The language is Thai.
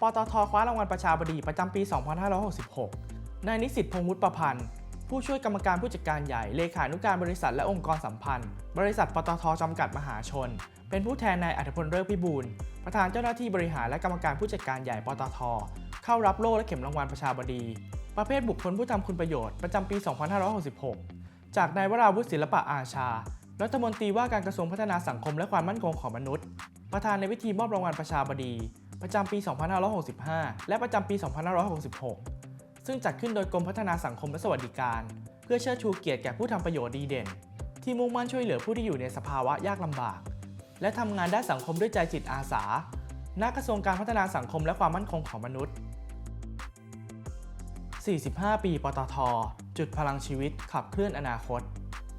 ปตทคว้ารางวัลประชาบดีประจำปี 2566 นายนิสิตพงษ์วุฒิประพันธ์ ผู้ช่วยกรรมการผู้จัดการใหญ่ เลขานุการบริษัทและองค์กรสัมพันธ์ บริษัทปตทจำกัดมหาชน เป็นผู้แทนนายอัธพลเลิกพิบูลประธานเจ้าหน้าที่บริหารและกรรมการผู้จัดการใหญ่ปตท เข้ารับโล่และเข็มรางวัลประชาบดี ประเภทบุคคลผู้ทำคุณประโยชน์ประจำปี 2566 จากนายวราวุฒิศิลปะอาชารัฐมนตรีว่าการกระทรวงพัฒนาสังคมและความมั่นคงของมนุษย์ ประธานในพิธีมอบรางวัลประชาบดี ประจำปี 2565 และประจำปี 2566 ซึ่งจัดขึ้นโดยกรมพัฒนาสังคมและสวัสดิการ เพื่อเชิดชูเกียรติแก่ผู้ทำประโยชน์ดีเด่น ที่มุ่งมั่นช่วยเหลือผู้ที่อยู่ในสภาวะยากลำบาก และทำงานด้านสังคมด้วยใจจิตอาสาณกระทรวงการพัฒนาสังคมและความมั่นคงของมนุษย์ 45 ปี ปตท จุดพลังชีวิตขับเคลื่อนอนาคต